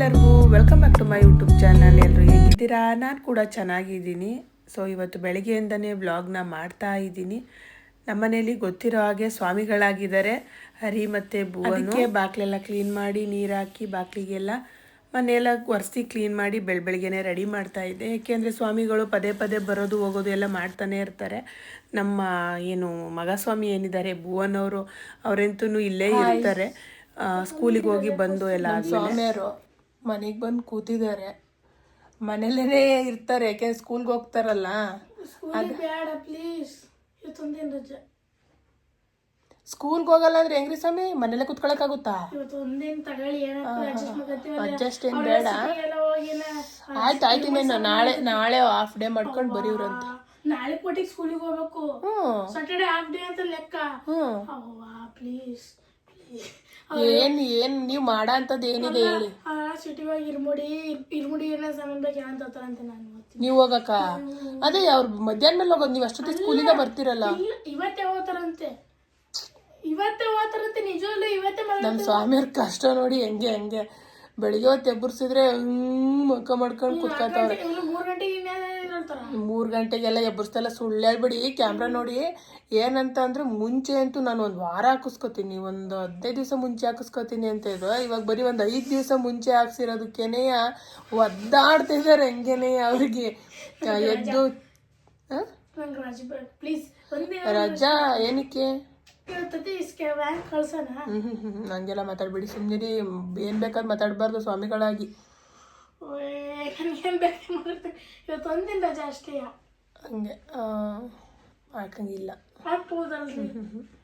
ಎಲ್ಲರಿಗೂ welcome back to my YouTube channel. ಎಲ್ಲರೂ ಹೇಗಿದ್ದೀರಾ? ನಾನು ಕೂಡ ಚೆನ್ನಾಗಿದ್ದೀನಿ. ಸೊ ಇವತ್ತು ಬೆಳಗ್ಗೆಯಿಂದನೇ ವ್ಲಾಗ್ನ ಮಾಡ್ತಾ ಇದ್ದೀನಿ. ನಮ್ಮನೇಲಿ ಗೊತ್ತಿರೋ ಹಾಗೆ ಸ್ವಾಮಿಗಳಾಗಿದ್ದಾರೆ. ಹರಿ ಮತ್ತು ಅದಕ್ಕೆ ಬಾಕ್ಲೆಲ್ಲ ಕ್ಲೀನ್ ಮಾಡಿ ನೀರು ಹಾಕಿ ಬಾಕ್ಲಿಗೆಲ್ಲ ಮನೆಯೆಲ್ಲ ಒರೆಸಿ ಕ್ಲೀನ್ ಮಾಡಿ ಬೆಳ ಬೆಳಗ್ಗೆನೆ ರೆಡಿ ಮಾಡ್ತಾ ಇದ್ದೆ. ಏಕೆಂದರೆ ಸ್ವಾಮಿಗಳು ಪದೇ ಪದೇ ಬರೋದು ಹೋಗೋದು ಎಲ್ಲ ಮಾಡ್ತಾನೆ ಇರ್ತಾರೆ. ನಮ್ಮ ಏನು ಮಗ ಸ್ವಾಮಿ ಏನಿದ್ದಾರೆ ಭುವನ್ ಅವರು ಅವರಂತೂ ಇಲ್ಲೇ ಇರ್ತಾರೆ. ಸ್ಕೂಲಿಗೆ ಹೋಗಿ ಬಂದು ಎಲ್ಲ ಸ್ವಾಮಿಯರು ಮನೆಗೆ ಬಂದು ಕೂತಿದ್ದಾರೆ. ಮನೇಲೇ ಇರ್ತಾರೆ ಯಾಕೆ ಸ್ಕೂಲ್ಗೆ ಹೋಗ್ತಾರಲ್ಲ? ಬೇಡ ಪ್ಲೀಸ್ ಇವತ್ತೊಂದೇನು ರಜೆ. ಸ್ಕೂಲ್ಗೆ ಹೋಗಲ್ಲ ಅಂದ್ರೆ ಹೆಂಗ್ರಿ ಸ್ವಾಮಿ? ಮನೇಲೆ ಕುತ್ಕೊಳಕ್ಕಾಗುತ್ತಾ? ಇವತ್ತು ಒಂದೇನು ತಗೊಳ್ಳಿ ಅಡ್ಜಸ್ಟ್ ಏನ್ ಬೇಡ. ಆಯ್ತು ಆಯ್ತು ಇನ್ನೇನು ನಾಳೆ ನಾಳೆ ಹಾಫ್ ಡೇ ಮಾಡ್ಕೊಂಡು ಬರೀವ್ರಂತೆ. ನಾಳೆ ಕೊಟ್ಟಿಗೆ ಸ್ಕೂಲಿಗೆ ಹೋಗ್ಬೇಕು. ಸಾಟರ್ಡೆ ಹಾಫ್ ಡೇ ಅಂತ ಲೆಕ್ಕ. ಅವ್ವಾ ಪ್ಲೀಸ್ ಏನ್ ಏನ್ ನೀವು ಮಾಡ ಅಂತದ್ ಏನಿದೆ ಹೇಳಿ. ಸಿಟಿಗೆ ಹೋಗಿ ಇರ್ಮುಡಿ ಇರ್ಮುಡಿ ಏನೋ ಸಾಮಾನು ಬೇಕು ಏನಂತ ಅಂತ ನಾನು ನೀವು ಹೋಗಕ್ಕ? ಅದೇ ಅವ್ರ ಮಧ್ಯಾಹ್ನ ಮೇಲೆ ಹೋಗೋದು ನೀವು ಅಷ್ಟೊತ್ತಿಗೆ ಸ್ಕೂಲಿಂದ ಬರ್ತಿರಲ್ಲ? ಇಲ್ಲ ಇವತ್ತೇ ಹೋಗ್ತಾರಂತೆ. ಇವತ್ತೇ ಹೋಗ್ತಾರಂತೆ ನಿಜವಲ್ಲೂ ಇವತ್ತೇ ನಮ್ಮ ನಮ್ ಸ್ವಾಮಿಯವ್ರ ಕಷ್ಟ ನೋಡಿ ಹೆಂಗೆ ಹೆಂಗೆ ಬೆಳಿಗ್ಗೆ ಹೊತ್ತು ಎಬ್ಬರ್ಸಿದ್ರೆ ಹ್ಞೂ ಮುಖ ಮಾಡ್ಕೊಂಡು ಕುತ್ಕೊತಾವ್ರೆ ಮೂರು ಗಂಟೆಗೆ ಮೂರ್ ಗಂಟೆಗೆಲ್ಲ ಎಬ್ಬರ್ಸ್ತಲ್ಲ ಸುಳ್ಳು ಹೇಳ್ಬಿಡಿ. ಕ್ಯಾಮ್ರಾ ನೋಡಿ. ಏನಂತ ಅಂದ್ರೆ ಮುಂಚೆ ಅಂತೂ ನಾನು ಒಂದು ವಾರ ಹಾಕಿಸ್ಕೊತೀನಿ. ಒಂದು ಹದಿನೈದು ದಿವಸ ಮುಂಚೆ ಹಾಕಿಸ್ಕೊತೀನಿ ಅಂತ ಇದ್ರು ಇವಾಗ ಬರೀ ಒಂದು ಐದು ದಿವಸ ಮುಂಚೆ ಹಾಕ್ಸಿರೋದಕ್ಕೇನೆ ಒದ್ದಾಡ್ತಿದಾರೆ ಹೆಂಗೇನೆ ಅವ್ರಿಗೆ? ಎದ್ದು ರಜಾ ಏನಕ್ಕೆ? ಸುಮ್ಮನೆ. ಹಂಗೆಲ್ಲ ಮಾತಾಡ್ಬಿಡಿ. ಸುಮ್ಮನಿರಿ ಏನ್ ಬೇಕಾದ್ ಮಾತಾಡ್ಬಾರ್ದು ಸ್ವಾಮಿಗಳಾಗಿ. ಏನ್ ಬೇಕು ಮಾಡ್ತೀನಿ ಇವತ್ತು ಒಂದಿನ ರಜೆ ಅಷ್ಟೇ ಹಂಗೆ ಹಾಕಂಗಿಲ್ಲ. ಹಾಕ್ಬೋದಲ್ರಿ?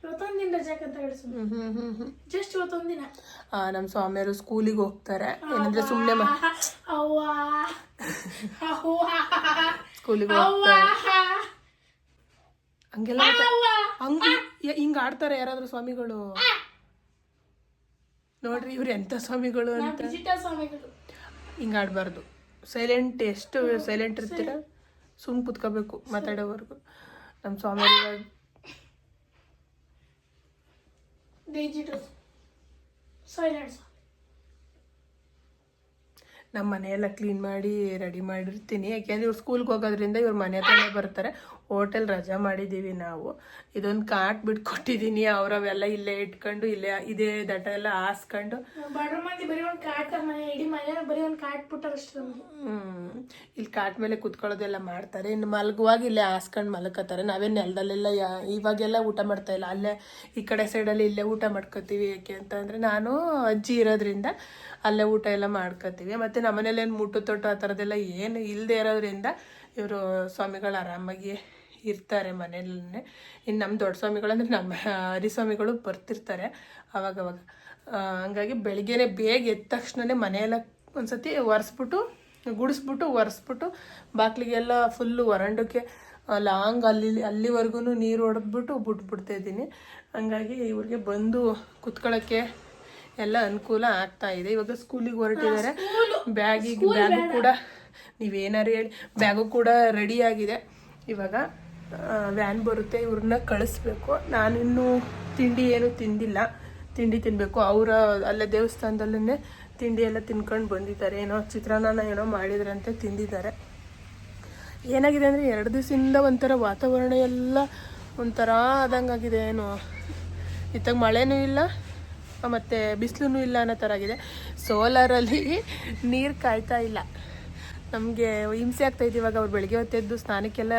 ಇವತ್ತೊಂದಿನ ರಜೆ ಅಂತ ಹೇಳಿ ಸುಮ್ಮನೆ ಹ್ಮ್ ಹ್ಮ್ ಹ್ಮ್. ಹ್ಮ್ ಜಸ್ಟ್ ಇವತ್ತೊಂದಿನ ನಮ್ಮ ಸ್ವಾಮಿಯವರು ಸ್ಕೂಲಿಗೆ ಹೋಗ್ತಾರೆ. ಏನಂದ್ರೆ ಸುಮ್ಮನೆ ಸ್ಕೂಲಿಗೆ ಹೋಗ್ತಾರೆ. ಹಂಗೆಲ್ಲ ಹಂಗ ಹಿಂಗ್ ಆಡ್ತಾರೆ ಯಾರಾದ್ರೂ ಸ್ವಾಮಿಗಳು? ನೋಡ್ರಿ ಇವ್ರು ಎಂತ ಸ್ವಾಮಿಗಳು ಅಂತ. ಸ್ವಾಮಿಗಳು. ಹಿಂಗ್ ಆಡ್ಬಾರ್ದು ಸೈಲೆಂಟ್ ಎಷ್ಟು ಸೈಲೆಂಟ್ ಇರ್ತೀರ ಸುಮ್ ಕುತ್ಕೋಬೇಕು ಮಾತಾಡೋವರೆಗೂ. ನಮ್ಮ ಸ್ವಾಮಿ ಸೈಲೆನ್ಸ್ ನಮ್ಮ ಮನೆಯೆಲ್ಲ ಕ್ಲೀನ್ ಮಾಡಿ ರೆಡಿ ಮಾಡಿರ್ತೀನಿ. ಯಾಕೆಂದ್ರೆ ಇವ್ರು ಸ್ಕೂಲ್ಗೆ ಹೋಗೋದ್ರಿಂದ ಇವ್ರ ಮನೆ ಹತ್ರನೇ ಬರ್ತಾರೆ. ಹೋಟೆಲ್ ರಜಾ ಮಾಡಿದ್ದೀವಿ ನಾವು. ಇದೊಂದು ಕಾಟ್ ಬಿಟ್ಕೊಟ್ಟಿದ್ದೀನಿ ಅವರವೆಲ್ಲ ಇಲ್ಲೇ ಇಟ್ಕೊಂಡು ಇಲ್ಲೇ ಇದೇ ದಟ ಎಲ್ಲ ಹಾಸ್ಕೊಂಡು. ಹ್ಮ್. ಇಲ್ಲಿ ಕಾಟ್ ಮೇಲೆ ಕುತ್ಕೊಳ್ಳೋದೆಲ್ಲ ಮಾಡ್ತಾರೆ. ಇನ್ನು ಮಲಗುವಾಗ ಇಲ್ಲೇ ಹಾಸ್ಕೊಂಡು ಮಲ್ಕೋತಾರೆ ನಾವೇ ನೆಲದಲ್ಲೆಲ್ಲ ಇವಾಗೆಲ್ಲ ಊಟ ಮಾಡ್ತಾ ಇಲ್ಲ. ಅಲ್ಲೇ ಈ ಕಡೆ ಸೈಡಲ್ಲಿ ಇಲ್ಲೇ ಊಟ ಮಾಡ್ಕೋತೀವಿ. ಯಾಕೆ ಅಂತಂದರೆ ನಾನು ಅಜ್ಜಿ ಇರೋದ್ರಿಂದ ಅಲ್ಲೇ ಊಟ ಎಲ್ಲ ಮಾಡ್ಕೋತೀವಿ. ಮತ್ತು ನಮ್ಮನೇಲಿ ಏನು ಮುಟ್ಟು ತೊಟ್ಟು ಆ ಥರದ್ದೆಲ್ಲ ಏನು ಇಲ್ಲದೆ ಇರೋದ್ರಿಂದ ಇವರು ಸ್ವಾಮಿಗಳು ಆರಾಮಾಗಿ ಇರ್ತಾರೆ ಮನೆಯಲ್ಲೇ ಇನ್ನು ನಮ್ಮ ದೊಡ್ಡ ಸ್ವಾಮಿಗಳಂದ್ರೆ ನಮ್ಮ ಹರಿಸ್ವಾಮಿಗಳು ಬರ್ತಿರ್ತಾರೆ ಅವಾಗವಾಗ. ಹಂಗಾಗಿ ಬೆಳಿಗ್ಗೆನೇ ಬೇಗ ಎದ್ದ ತಕ್ಷಣನೇ ಮನೆಯೆಲ್ಲ ಒಂದ್ಸತಿ ಒರೆಸ್ಬಿಟ್ಟು, ಗುಡಿಸ್ಬಿಟ್ಟು, ಒರೆಸ್ಬಿಟ್ಟು ಬಾಗಿಲಿಗೆಲ್ಲ ಫುಲ್ಲು ವರಂಡಕ್ಕೆ ಲಾಂಗ್ ಅಲ್ಲಿ ಅಲ್ಲಿವರೆಗೂ ನೀರು ಹೊಡೆದ್ಬಿಟ್ಟು ಬಿಟ್ಬಿಡ್ತಾ ಇದ್ದೀನಿ. ಹಂಗಾಗಿ ಇವ್ರಿಗೆ ಬಂದು ಕುತ್ಕೊಳ್ಳೋಕ್ಕೆ ಎಲ್ಲ ಅನುಕೂಲ ಆಗ್ತಾ ಇದೆ. ಇವಾಗ ಸ್ಕೂಲಿಗೆ ಹೊರಟಿದ್ದಾರೆ. ಬ್ಯಾಗಿಗೆ ಬ್ಯಾಗು ಕೂಡ ನೀವೇನಾರು ಹೇಳಿ ಬ್ಯಾಗು ಕೂಡ ರೆಡಿ ಆಗಿದೆ. ಇವಾಗ ವ್ಯಾನ್ ಬರುತ್ತೆ. ಇವ್ರನ್ನ ಕಳಿಸ್ಬೇಕು. ನಾನಿನ್ನೂ ತಿಂಡಿ ಏನು ತಿಂದಿಲ್ಲ. ತಿಂಡಿ ತಿನ್ನಬೇಕು ಅವರ ಅಲ್ಲೇ ದೇವಸ್ಥಾನದಲ್ಲೇ ತಿಂಡಿ ಎಲ್ಲ ತಿನ್ಕೊಂಡು ಬಂದಿದ್ದಾರೆ. ಏನೋ ಚಿತ್ರಾನ್ನ ಏನೋ ಮಾಡಿದ್ರಂತೆ ತಿಂದಿದ್ದಾರೆ. ಏನಾಗಿದೆ ಅಂದರೆ ಎರಡು ದಿವಸದಿಂದ ಒಂಥರ ವಾತಾವರಣ ಎಲ್ಲ ಒಂಥರ ಆದಂಗಾಗಿದೆ. ಏನು ಇತ್ತಾಗ ಮಳೆನೂ ಇಲ್ಲ. ಮತ್ತು ಬಿಸಿಲು ಇಲ್ಲ ಅನ್ನೋ ಥರ ಆಗಿದೆ. ಸೋಲಾರಲ್ಲಿ ನೀರು ಕಾಯ್ತಾ ಇಲ್ಲ. ನಮಗೆ ಹಿಂಸೆ ಆಗ್ತಾಯಿದೆ ಇವಾಗ ಅವ್ರು ಬೆಳಗ್ಗೆ ಹೊತ್ತೆದ್ದು ಸ್ನಾನಕ್ಕೆಲ್ಲ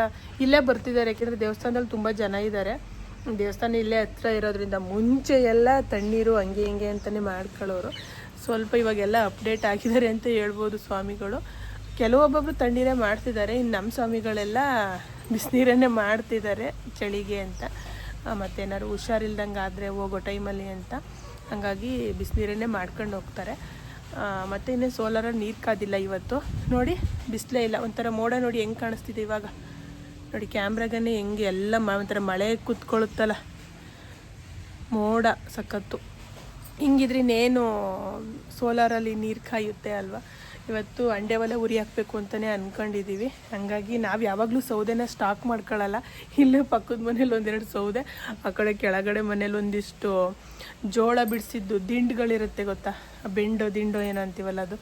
ಇಲ್ಲೇ ಬರ್ತಿದ್ದಾರೆ. ಯಾಕೆಂದರೆ ದೇವಸ್ಥಾನದಲ್ಲಿ ತುಂಬ ಜನ ಇದ್ದಾರೆ. ದೇವಸ್ಥಾನ ಇಲ್ಲೇ ಹತ್ರ ಇರೋದ್ರಿಂದ ಮುಂಚೆ ಎಲ್ಲ ತಣ್ಣೀರು ಹಂಗೆ ಹಿಂಗೆ ಅಂತಲೇ ಮಾಡ್ಕೊಳ್ಳೋರು. ಸ್ವಲ್ಪ ಇವಾಗೆಲ್ಲ ಅಪ್ಡೇಟ್ ಆಗಿದ್ದಾರೆ ಅಂತ ಹೇಳ್ಬೋದು ಸ್ವಾಮಿಗಳು. ಕೆಲವೊಬ್ಬೊಬ್ರು ತಣ್ಣೀರೇ ಮಾಡ್ತಿದ್ದಾರೆ. ಇನ್ನು ನಮ್ಮ ಸ್ವಾಮಿಗಳೆಲ್ಲ ಬಿಸಿನೀರನ್ನೇ ಮಾಡ್ತಿದ್ದಾರೆ ಚಳಿಗೆ ಅಂತ. ಮತ್ತೇನಾದ್ರು ಹುಷಾರಿಲ್ದಂಗೆ ಆದರೆ ಹೋಗೋ ಟೈಮಲ್ಲಿ ಅಂತ. ಹಾಗಾಗಿ ಬಿಸಿನೀರನ್ನೇ ಮಾಡ್ಕೊಂಡು ಹೋಗ್ತಾರೆ. ಮತ್ತು ಇನ್ನೇ ಸೋಲಾರ ನೀರು ಕಾದಿಲ್ಲ ಇವತ್ತು. ನೋಡಿ, ಬಿಸಿಲೇ ಇಲ್ಲ. ಒಂಥರ ಮೋಡ ನೋಡಿ ಹೆಂಗೆ ಕಾಣಿಸ್ತಿದೆ ಇವಾಗ. ನೋಡಿ, ಕ್ಯಾಮ್ರಾಗನೇ ಹೆಂಗೆ ಎಲ್ಲ ಮ- ಒಂಥರ ಮಳೆ ಕೂತ್ಕೊಳ್ಳುತ್ತಲ್ಲ. ಮೋಡ ಸಖತ್ತು. ಹಿಂಗಿದ್ರೆ ಇನ್ನೇನು ಸೋಲಾರಲ್ಲಿ ನೀರು ಕಾಯುತ್ತೆ ಅಲ್ವಾ? ಇವತ್ತು ಅಂಡೆ ಒಲೆ ಉರಿ ಹಾಕಬೇಕು ಅಂತಲೇ ಅಂದ್ಕೊಂಡಿದ್ದೀವಿ ಹಂಗಾಗಿ ನಾವು ಯಾವಾಗಲೂ ಸೌದೆನ ಸ್ಟಾಕ್ ಮಾಡ್ಕೊಳ್ಳಲ್ಲ ಇಲ್ಲೇ ಪಕ್ಕದ ಮನೇಲಿ ಒಂದೆರಡು ಸೌದೆ, ಆ ಕಡೆ ಕೆಳಗಡೆ ಮನೇಲಿ ಒಂದಿಷ್ಟು ಜೋಳ ಬಿಡಿಸಿದ್ದು ದಿಂಡುಗಳಿರುತ್ತೆ ಗೊತ್ತಾ? ಬೆಂಡೋ ದಿಂಡೋ ಏನೋ ಅಂತೀವಲ್ಲ ಅದು.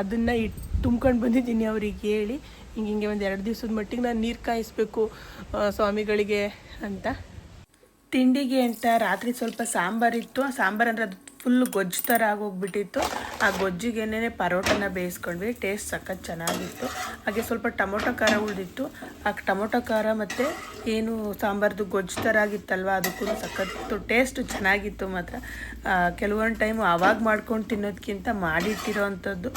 ಅದನ್ನು ಇಟ್ಟು ತುಂಬ್ಕೊಂಡು ಬಂದಿದ್ದೀನಿ ಅವ್ರಿಗೆ ಹೇಳಿ. ಹಿಂಗೆ ಹಿಂಗೆ ಒಂದು ಎರಡು ದಿವಸದ ಮಟ್ಟಿಗೆ ನಾನು ನೀರು ಕಾಯಿಸ್ಬೇಕು ಸ್ವಾಮಿಗಳಿಗೆ ಅಂತ. ತಿಂಡಿಗೆ ಅಂತ ರಾತ್ರಿ ಸ್ವಲ್ಪ ಸಾಂಬಾರಿತ್ತು ಸಾಂಬಾರು ಅಂದರೆ ಅದು ಫುಲ್ ಗೊಜ್ಜು ಥರ ಆಗೋಗ್ಬಿಟ್ಟಿತ್ತು. ಆ ಗೊಜ್ಜಿಗೆನೇ ಪರೋಟನ ಬೇಯಿಸ್ಕೊಂಡ್ವಿ. ಟೇಸ್ಟ್ ಸಖತ್ ಚೆನ್ನಾಗಿತ್ತು. ಹಾಗೆ ಸ್ವಲ್ಪ ಟೊಮೊಟೊ ಖಾರ ಉಳಿದಿತ್ತು. ಆ ಟೊಮೊಟೊ ಖಾರ ಮತ್ತು ಏನು ಸಾಂಬಾರ್ದು ಗೊಜ್ಜು ಥರ ಆಗಿತ್ತಲ್ವ ಅದಕ್ಕೂ ಸಖತ್ತು ಟೇಸ್ಟು ಚೆನ್ನಾಗಿತ್ತು ಮಾತ್ರ. ಕೆಲವೊಂದು ಟೈಮು ಆವಾಗ ಮಾಡ್ಕೊಂಡು ತಿನ್ನೋದಕ್ಕಿಂತ ಮಾಡಿಟ್ಟಿರೋ ಅಂಥದ್ದು.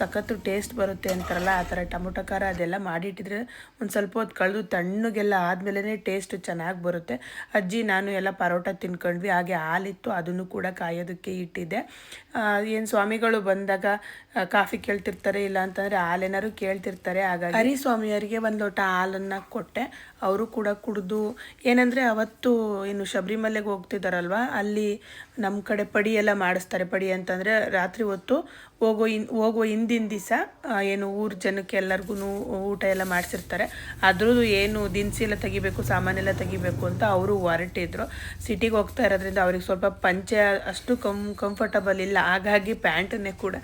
ಸಖತ್ತು ಟೇಸ್ಟ್ ಬರುತ್ತೆ ಅಂತಾರಲ್ಲ, ಆ ಥರ ಟೊಮೊಟೊ ಖಾರ ಅದೆಲ್ಲ ಮಾಡಿಟ್ಟಿದ್ರೆ ಒಂದು ಸ್ವಲ್ಪ ಹೊತ್ತು ಕಳೆದು ತಣ್ಣಗೆಲ್ಲ ಆದಮೇಲೆ ಟೇಸ್ಟ್ ಚೆನ್ನಾಗಿ ಬರುತ್ತೆ. ಅಜ್ಜಿ, ನಾನು ಎಲ್ಲ ಪರೋಟ ತಿನ್ಕೊಂಡ್ವಿ, ಹಾಗೆ ಹಾಲಿತ್ತು, ಅದನ್ನು ಕೂಡ ಕಾಯೋದಕ್ಕೆ ಇಟ್ಟಿದ್ದೆ. ಏನು ಸ್ವಾಮಿಗಳು ಬಂದಾಗ ಕಾಫಿ ಕೇಳ್ತಿರ್ತಾರೆ, ಇಲ್ಲ ಅಂತಂದರೆ ಹಾಲೇನಾರು ಕೇಳ್ತಿರ್ತಾರೆ, ಹಾಗಾಗಿ ಹರಿ ಸ್ವಾಮಿಯರಿಗೆ ಒಂದು ಲೋಟ ಹಾಲನ್ನು ಕೊಟ್ಟೆ. ಅವರು ಕೂಡ ಕುಡಿದು, ಏನಂದರೆ ಅವತ್ತು ಏನು ಶಬರಿಮಲೆಗೆ ಹೋಗ್ತಿದ್ದಾರಲ್ವ ಅಲ್ಲಿ ನಮ್ಮ ಕಡೆ ಪಡಿ ಎಲ್ಲ ಮಾಡಿಸ್ತಾರೆ. ಪಡಿ ಅಂತಂದರೆ ರಾತ್ರಿ ಹೊತ್ತು ಹೋಗೋ ಇನ್, ಹೋಗೋ ಹಿಂದಿನ ದಿವಸ ಏನು ಊರ ಜನಕ್ಕೆ ಎಲ್ಲರಿಗೂ ಊಟ ಎಲ್ಲ ಮಾಡಿಸಿರ್ತಾರೆ. ಅದ್ರದ್ದು ಏನು ದಿನಸಿ ಎಲ್ಲ ತೆಗಿಬೇಕು ಸಾಮಾನೆಲ್ಲ ತೆಗಿಬೇಕು ಅಂತ ಅವರು ಹೊರಟಿದ್ರು. ಸಿಟಿಗೆ ಹೋಗ್ತಾ ಇರೋದ್ರಿಂದ ಅವ್ರಿಗೆ ಸ್ವಲ್ಪ ಪಂಚೆ ಅಷ್ಟು ಕಂ ಕಂಫರ್ಟಬಲ್ ಇಲ್ಲ. ಹಾಗಾಗಿ ಪ್ಯಾಂಟನ್ನೇ ಕೂಡ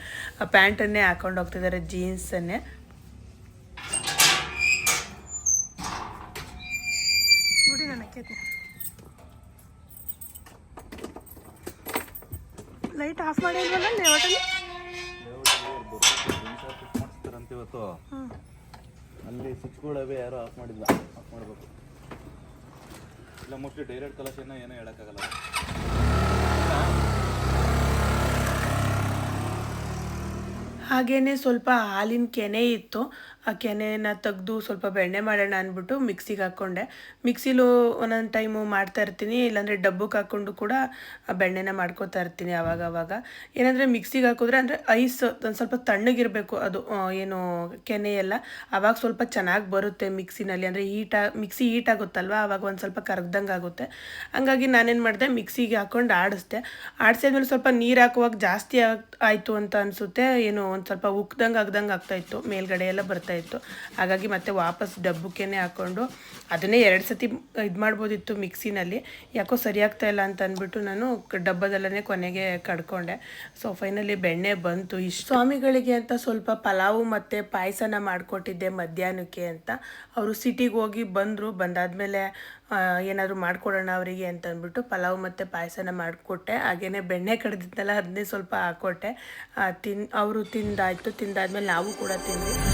ಪ್ಯಾಂಟನ್ನೇ ಹಾಕೊಂಡು ಹೋಗ್ತಿದ್ದಾರೆ, ಜೀನ್ಸನ್ನೇ. ನೋಡಿ ಲೈಟ್ ಆಫ್ ಮಾಡಿಲ್ವಲ್ಲ ಲೇಔಟಲ್ಲಿ ಇವತ್ತು ಅಲ್ಲಿ ಸ್ವಿಚ್ಗಳವೆ ಯಾರೋ ಆಫ್ ಮಾಡಿಲ್ಲ ಆಫ್ ಮಾಡಬೇಕು. ಇಲ್ಲ ಮೋಸ್ಟ್ಲಿ ಡೈರೆಕ್ಟ್ ಕಲೆಕ್ಷನ್ ಏನೋ ಹೇಳೋಕ್ಕಾಗಲ್ಲ. ಹಾಗೇನೆ ಸ್ವಲ್ಪ ಹಾಲಿನ ಕೆನೆ ಇತ್ತು. ಆ ಕೆನೆನ ತೆಗೆದು ಸ್ವಲ್ಪ ಬೆಣ್ಣೆ ಮಾಡೋಣ ಅಂದ್ಬಿಟ್ಟು ಮಿಕ್ಸಿಗೆ ಹಾಕ್ಕೊಂಡೆ. ಮಿಕ್ಸಿಲೂ ಒಂದೊಂದು ಟೈಮು ಮಾಡ್ತಾ ಇರ್ತೀನಿ, ಇಲ್ಲಾಂದರೆ ಡಬ್ಬಕ್ಕೆ ಹಾಕ್ಕೊಂಡು ಕೂಡ ಆ ಬೆಣ್ಣೆನ ಮಾಡ್ಕೋತಾ ಇರ್ತೀನಿ ಆವಾಗ ಆವಾಗ ಏನಂದರೆ ಮಿಕ್ಸಿಗೆ ಹಾಕಿದ್ರೆ ಅಂದರೆ ಐಸ್, ಒಂದು ಸ್ವಲ್ಪ ತಣ್ಣಗಿರಬೇಕು ಅದು ಏನು ಕೆನೆ ಎಲ್ಲ. ಆವಾಗ ಸ್ವಲ್ಪ ಚೆನ್ನಾಗಿ ಬರುತ್ತೆ ಮಿಕ್ಸಿನಲ್ಲಿ. ಅಂದರೆ ಹೀಟ, ಮಿಕ್ಸಿ ಹೀಟ್ ಆಗುತ್ತಲ್ವ? ಆವಾಗ ಒಂದು ಸ್ವಲ್ಪ ಕರಗ್ದಂಗೆ ಆಗುತ್ತೆ. ಹಂಗಾಗಿ ನಾನೇನು ಮಾಡಿದೆ, ಮಿಕ್ಸಿಗೆ ಹಾಕ್ಕೊಂಡು ಆಡಿಸ್ದೆ. ಆಡಿಸಿದ್ಮೇಲೆ ಸ್ವಲ್ಪ ನೀರು ಹಾಕುವಾಗ ಜಾಸ್ತಿ ಆಯಿತು ಅಂತ ಅನಿಸುತ್ತೆ. ಏನು ಒಂದು ಸ್ವಲ್ಪ ಉಕ್ದಂಗೆ ಆಗ್ದಂಗೆ ಆಗ್ತಾಯಿತ್ತು ಮೇಲ್ಗಡೆ ಎಲ್ಲ ಬರ್ತಾಯಿತ್ತು ಹಾಗಾಗಿ ಮತ್ತೆ ವಾಪಸ್ ಡಬ್ಬಕ್ಕೇನೆ ಹಾಕ್ಕೊಂಡು ಅದನ್ನೇ ಎರಡು ಸತಿ ಇದು ಮಾಡ್ಬೋದಿತ್ತು ಮಿಕ್ಸಿನಲ್ಲಿ. ಯಾಕೋ ಸರಿಯಾಗ್ತಾ ಇಲ್ಲ ಅಂತ ಅಂದ್ಬಿಟ್ಟು ನಾನು ಡಬ್ಬದಲ್ಲೇ ಕೊನೆಗೆ ಕಡ್ಕೊಂಡೆ. ಸೊ ಫೈನಲಿ ಬೆಣ್ಣೆ ಬಂತು. ಇಷ್ಟು ಸ್ವಾಮಿಗಳಿಗೆ ಅಂತ ಸ್ವಲ್ಪ ಪಲಾವು ಮತ್ತು ಪಾಯಸನ ಮಾಡಿಕೊಟ್ಟಿದ್ದೆ ಮಧ್ಯಾಹ್ನಕ್ಕೆ ಅಂತ. ಅವರು ಸಿಟಿಗೆ ಹೋಗಿ ಬಂದರು. ಬಂದಾದಮೇಲೆ ಏನಾದರೂ ಮಾಡಿಕೊಡೋಣ ಅವರಿಗೆ ಅಂತ ಅಂದ್ಬಿಟ್ಟು ಪಲಾವ್ ಮತ್ತು ಪಾಯಸನ ಮಾಡಿಕೊಟ್ಟೆ. ಹಾಗೇ ಬೆಣ್ಣೆ ಕಡ್ದಿದ್ನಲ್ಲ ಅದನ್ನೇ ಸ್ವಲ್ಪ ಹಾಕ್ಕೊಟ್ಟೆ ತಿನ್, ಅವರು ತಿಂದಾಯಿತು. ತಿಂದಾದ್ಮೇಲೆ ನಾವು ಕೂಡ ತಿಂದ್ವಿ.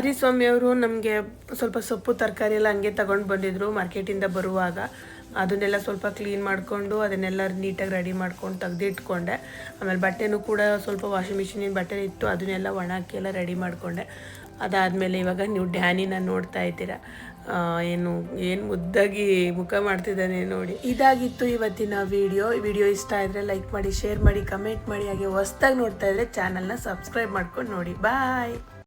ಹರಿಸ್ವಾಮಿ ಅವರು ನಮಗೆ ಸ್ವಲ್ಪ ಸೊಪ್ಪು, ತರಕಾರಿ ಎಲ್ಲ ಹಂಗೆ ತಗೊಂಡು ಬಂದಿದ್ರು ಮಾರ್ಕೆಟಿಂದ ಬರುವಾಗ. ಅದನ್ನೆಲ್ಲ ಸ್ವಲ್ಪ ಕ್ಲೀನ್ ಮಾಡಿಕೊಂಡು ಅದನ್ನೆಲ್ಲ ನೀಟಾಗಿ ರೆಡಿ ಮಾಡ್ಕೊಂಡು ತೆಗೆದಿಟ್ಕೊಂಡೆ. ಆಮೇಲೆ ಬಟ್ಟೆನೂ ಕೂಡ ಸ್ವಲ್ಪ ವಾಷಿಂಗ್ ಮಿಷಿನಿನ ಬಟ್ಟೆ ಇತ್ತು, ಅದನ್ನೆಲ್ಲ ಒಣಾಕಿ ಎಲ್ಲ ರೆಡಿ ಮಾಡಿಕೊಂಡೆ. ಅದಾದಮೇಲೆ ಇವಾಗ ನೀವು ಡ್ಯಾನಿನ ನೋಡ್ತಾ ಇದ್ದೀರಾ. ಏನು ಏನು ಮುದ್ದಾಗಿ ಮುಖ ಮಾಡ್ತಿದ್ದಾನೆ ನೋಡಿ. ಇದಾಗಿತ್ತು ಇವತ್ತಿನ ವಿಡಿಯೋ ವಿಡಿಯೋ ಇಷ್ಟ ಆದರೆ ಲೈಕ್ ಮಾಡಿ ಶೇರ್ ಮಾಡಿ ಕಮೆಂಟ್ ಮಾಡಿ, ಹಾಗೆ ಹೊಸ್ದಾಗಿ ನೋಡ್ತಾ ಇದ್ರೆ ಚಾನಲ್ನ ಸಬ್ಸ್ಕ್ರೈಬ್ ಮಾಡ್ಕೊಂಡು ನೋಡಿ. ಬಾಯ್